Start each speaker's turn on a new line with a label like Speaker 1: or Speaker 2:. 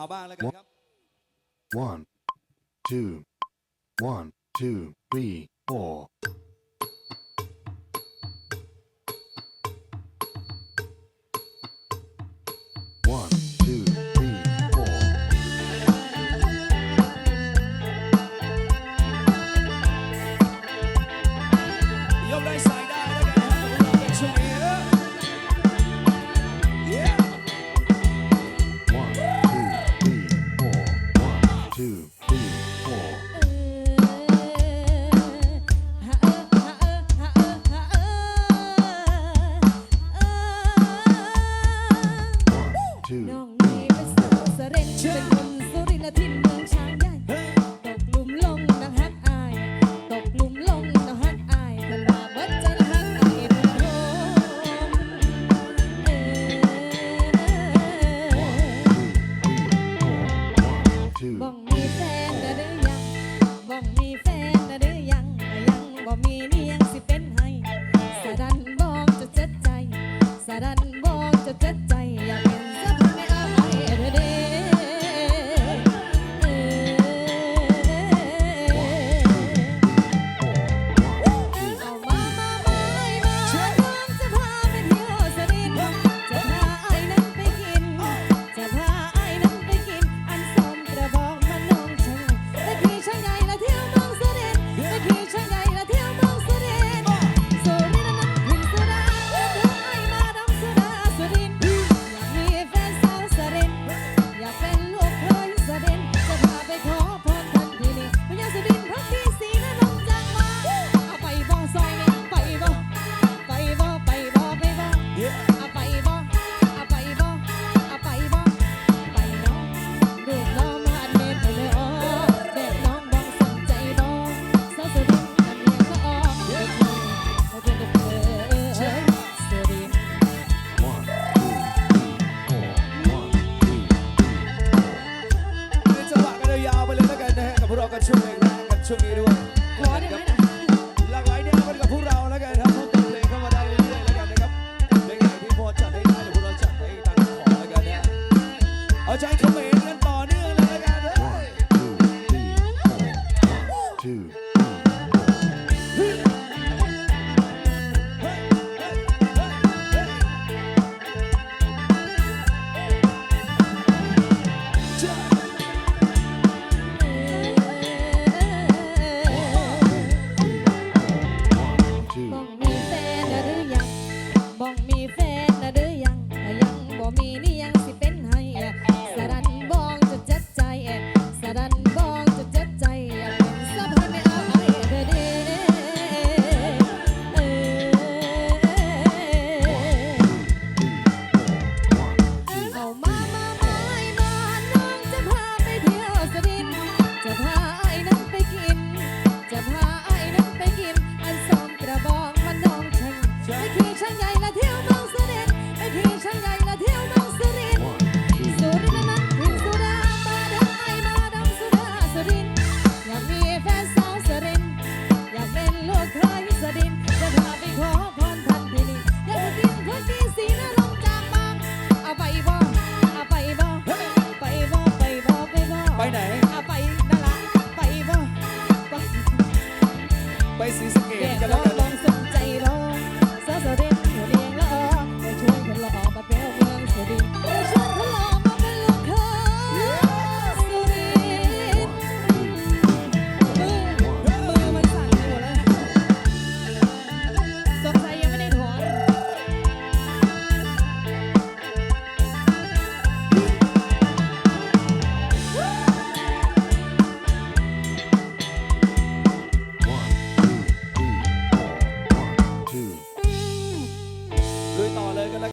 Speaker 1: าวบ้างแล้วกันครับ
Speaker 2: one two one two three four.
Speaker 1: too. บ่ง
Speaker 3: มีแฟนน่ะหรือยังบ้งมีแฟนน่ะหรือยังยังบ่มีนี่ยังสิเป็นให้สารัน
Speaker 1: Yeah.
Speaker 2: Suddenly but in